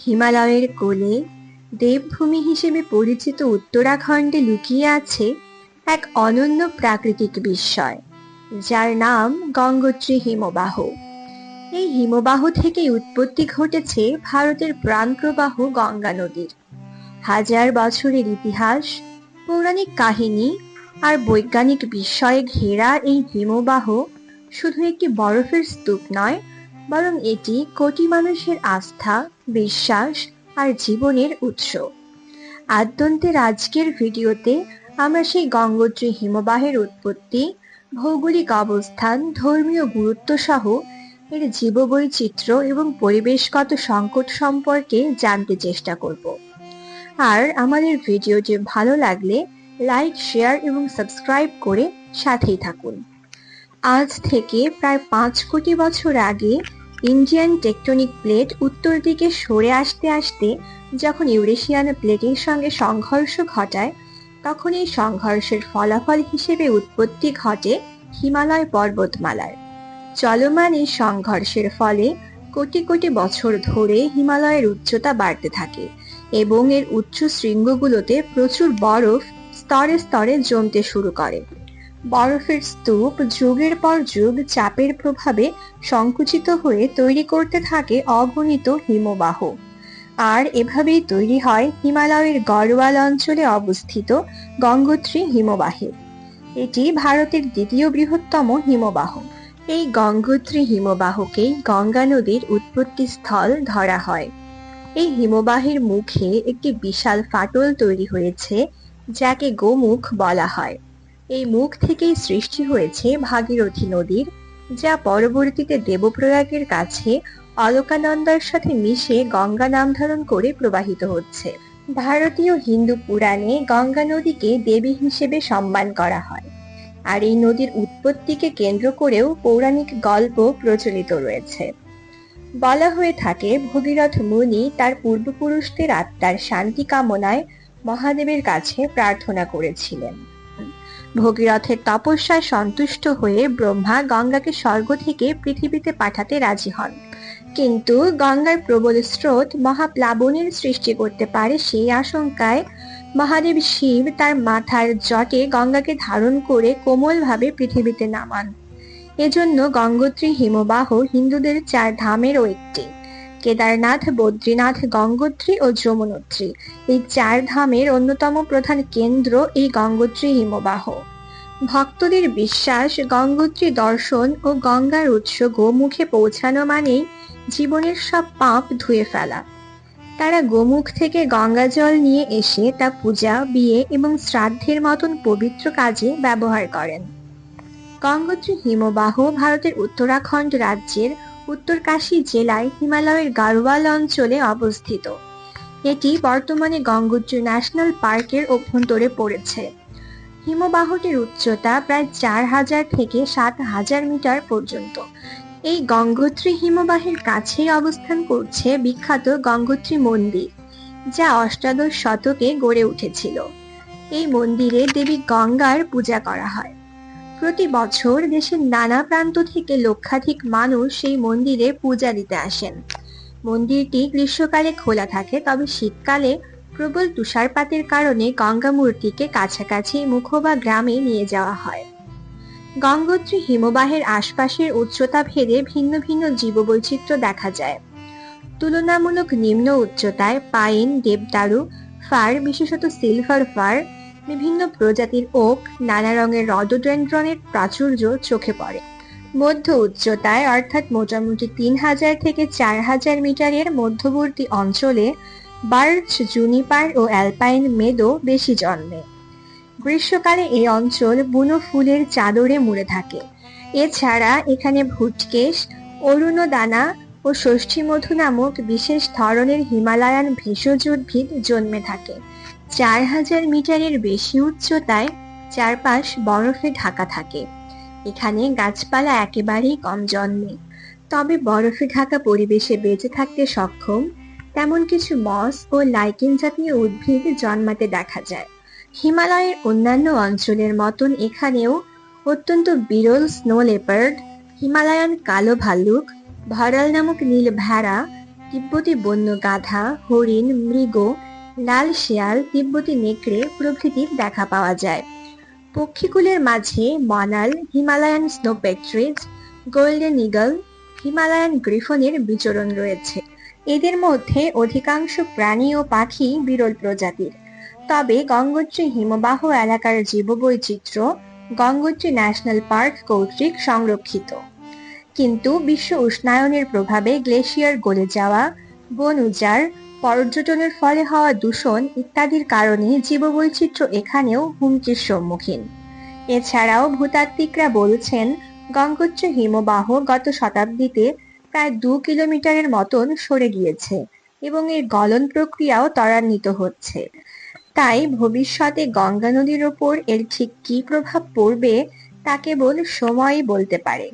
হিমালয়ের কোলে দেবভূমি হিসেবে পরিচিত উত্তরাখণ্ডে লুকিয়ে আছে এক অনন্য প্রাকৃতিক বিস্ময়, যার নাম গঙ্গোত্রী হিমবাহ। এই হিমবাহ থেকেই উৎপত্তি ঘটেছে ভারতের প্রাণপ্রবাহ গঙ্গা নদীর। হাজার বছরের ইতিহাস, পৌরাণিক কাহিনী আর বৈজ্ঞানিক বিস্ময়ে ঘেরা এই হিমবাহ শুধু একটি বরফের স্তূপ নয়, বরং এটি কোটি মানুষের আস্থা বিশ্বাস আর জীবনের উৎস। আদ্যন্তের আজকের ভিডিওতে আমরা সেই গঙ্গোত্রী হিমবাহের উৎপত্তি, ভৌগোলিক অবস্থান, ধর্মীয় গুরুত্ব সহ এর জীববৈচিত্র্য এবং পরিবেশগত সংকট সম্পর্কে জানতে চেষ্টা করব। আর আমাদের ভিডিওটি ভালো লাগলে লাইক, শেয়ার এবং সাবস্ক্রাইব করে সাথেই থাকুন। আজ থেকে প্রায় পাঁচ কোটি বছর আগে ইন্ডিয়ান টেকটনিক প্লেট উত্তর দিকে সরে আসতে আসতে যখন ইউরেশিয়ান প্লেটের সঙ্গে সংঘর্ষ ঘটায়, তখন এই সংঘর্ষের ফলাফল হিসেবে উৎপত্তি ঘটে হিমালয় পর্বতমালার। চলমান এই সংঘর্ষের ফলে কোটি কোটি বছর ধরে হিমালয়ের উচ্চতা বাড়তে থাকে এবং এর উচ্চ শৃঙ্গগুলোতে প্রচুর বরফ স্তরে স্তরে জমতে শুরু করে। বরফের স্তূপ, যুগের পর যুগ, চাপের প্রভাবে সংকুচিত হয়ে তৈরি করতে থাকে অগণিত হিমবাহ। আর এভাবেই তৈরি হয় হিমালয়ের গড়ওয়াল অঞ্চলে অবস্থিত গঙ্গোত্রী হিমবাহে। এটি ভারতের দ্বিতীয় বৃহত্তম হিমবাহ। এই গঙ্গোত্রী হিমবাহকেই গঙ্গা নদীর উৎপত্তি স্থল ধরা হয়। এই হিমবাহের মুখে একটি বিশাল ফাটল তৈরি হয়েছে, যাকে গোমুখ বলা হয়। এই মুখ থেকেই সৃষ্টি হয়েছে ভাগীরথী নদীর, যা পরবর্তীতে দেবপ্রয়াগের কাছে অলকানন্দার সাথে মিশে গঙ্গা নাম ধারণ করে প্রবাহিত হচ্ছে। ভারতীয় হিন্দু পুরাণে গঙ্গা নদীকে দেবী হিসেবে সম্মান করা হয়। আর এই নদীর উৎপত্তিকে কেন্দ্র করেও পৌরাণিক গল্প প্রচলিত রয়েছে। বলা হয়ে থাকে, ভগীরথ মুনি তার পূর্বপুরুষদের আত্মার শান্তি কামনায় মহাদেবের কাছে প্রার্থনা করেছিলেন। ভগীরথের তপস্যায় সন্তুষ্ট হয়ে ব্রহ্মা গঙ্গাকে স্বর্গ থেকে পৃথিবীতে পাঠাতে রাজি হন। কিন্তু গঙ্গার প্রবল স্রোত মহাপ্লাবনের সৃষ্টি করতে পারে সেই আশঙ্কায় মহাদেব শিব তার মাথার জটে গঙ্গাকে ধারণ করে কোমলভাবে পৃথিবীতে নামান। এজন্য গঙ্গোত্রী হিমবাহ হিন্দুদের চার ধামেরও একটি। কেদারনাথ, বদ্রীনাথ, গঙ্গোত্রী ও যমুনোত্রী। এই চার ধামের অন্যতম প্রধান কেন্দ্র এই গঙ্গোত্রী হিমবাহ। ভক্তদের বিশ্বাস, গঙ্গোত্রী দর্শন ও গঙ্গার উৎস গোমুখে পৌঁছানো মানেই জীবনের সব পাপ ধুয়ে ফেলা। তারা গোমুখ থেকে গঙ্গা জল নিয়ে এসে তা পূজা, বিয়ে এবং শ্রাদ্ধের মতন পবিত্র কাজে ব্যবহার করেন। গঙ্গোত্রী হিমবাহ ভারতের উত্তরাখণ্ড রাজ্যের উত্তরকাশী জেলায় হিমালয়ের গাড়োয়াল অঞ্চলে অবস্থিত। এটি বর্তমানে গঙ্গোত্রী ন্যাশনাল পার্কের অভ্যন্তরে পড়েছে। হিমবাহটির উচ্চতা প্রায় চার হাজার থেকে সাত হাজার মিটার পর্যন্ত। এই গঙ্গোত্রী হিমবাহের কাছেই অবস্থান করছে বিখ্যাত গঙ্গোত্রী মন্দির, যা অষ্টাদশ শতকে গড়ে উঠেছিল। এই মন্দিরে দেবী গঙ্গার পূজা করা হয়। প্রতি বছর দেশের নানা প্রান্ত থেকে লক্ষাধিক মানুষ সেই মন্দিরে পূজা দিতে আসেন। মন্দিরটি গ্রীষ্মকালে খোলা থাকে, তবে শীতকালে প্রবল তুষারপাতের কারণে গঙ্গা মূর্তিকে কাছাকাছি মুখোবা গ্রামে নিয়ে যাওয়া হয়। গঙ্গোত্রী হিমবাহের আশপাশের উচ্চতা ভেদে ভিন্ন ভিন্ন জীববৈচিত্র্য দেখা যায়। তুলনামূলক নিম্ন উচ্চতায় পাইন, দেবদারু, ফার, বিশেষত সিলভার ফার বিভিন্ন প্রজাতির ওক নানা রঙের রডোডেন্ড্রনের প্রাচুর্য চোখে পড়ে। মধ্য উচ্চতায়, অর্থাৎ মোটামুটি তিন হাজার থেকে চার হাজার মিটারের মধ্যবর্তী অঞ্চলে বার্চ, জুনিপার ও অ্যালপাইন মেদো বেশি জন্মে। গ্রীষ্মকালে এই অঞ্চল বুনো ফুলের চাদরে মুড়ে থাকে। এছাড়া এখানে ভুটকেশ, অরুণদানা ও ষষ্ঠীমধু নামক বিশেষ ধরনের হিমালয়ান ভেষজ উদ্ভিদ জন্মে থাকে। চার হাজার মিটারের বেশি উচ্চতায় চারপাশ বরফে ঢাকা থাকে। এখানে গাছপালা একেবারেই কম জন্মে। তবে বরফে ঢাকা পরিবেশে বেঁচে থাকতে সক্ষম তেমন কিছু মস ও লাইকেন জাতীয় উদ্ভিদ জন্মাতে দেখা যায়। হিমালয়ের অন্যান্য অঞ্চলের মতন এখানেও অত্যন্ত বিরল স্নো লেপার্ড, হিমালয়ান কালো ভাল্লুক ভরাল নামক নীল ভেড়া, তিব্বতী বন্য গাধা, হরিণ, মৃগ লাল শিয়াল তিব্বতী নেকড়ে প্রভৃতির দেখা পাওয়া যায়। পক্ষীকুলের মাঝে monal, Himalayan snow partridge golden eagle Himalayan গ্রিফনের বিচরণ রয়েছে। এদের মধ্যে অধিকাংশ প্রাণী ও পাখি বিরল প্রজাতির। তবে গঙ্গোত্রী হিমবাহ এলাকার জীববৈচিত্র্য গঙ্গোত্রী ন্যাশনাল পার্ক কর্তৃক সংরক্ষিত। কিন্তু বিশ্ব উষ্ণায়নের প্রভাবে গ্লেশিয়ার গলে যাওয়া, বন উজাড় পর্যটনের ফলে হওয়া দূষণ ইত্যাদির কারণে জীববৈচিত্র্য এখানেও হুমকির সম্মুখীন। এছাড়াও ভূতাত্ত্বিকরা বলছেন গঙ্গোচ্চ হিমবাহ গত শতাব্দীতে প্রায় দু কিলোমিটারের মতন সরে গিয়েছে এবং এর গলন প্রক্রিয়াও ত্বরান্বিত হচ্ছে। তাই ভবিষ্যতে গঙ্গা নদীর ওপর এর ঠিক কী প্রভাব পড়বে তা কেবল সময়ই বলতে পারে।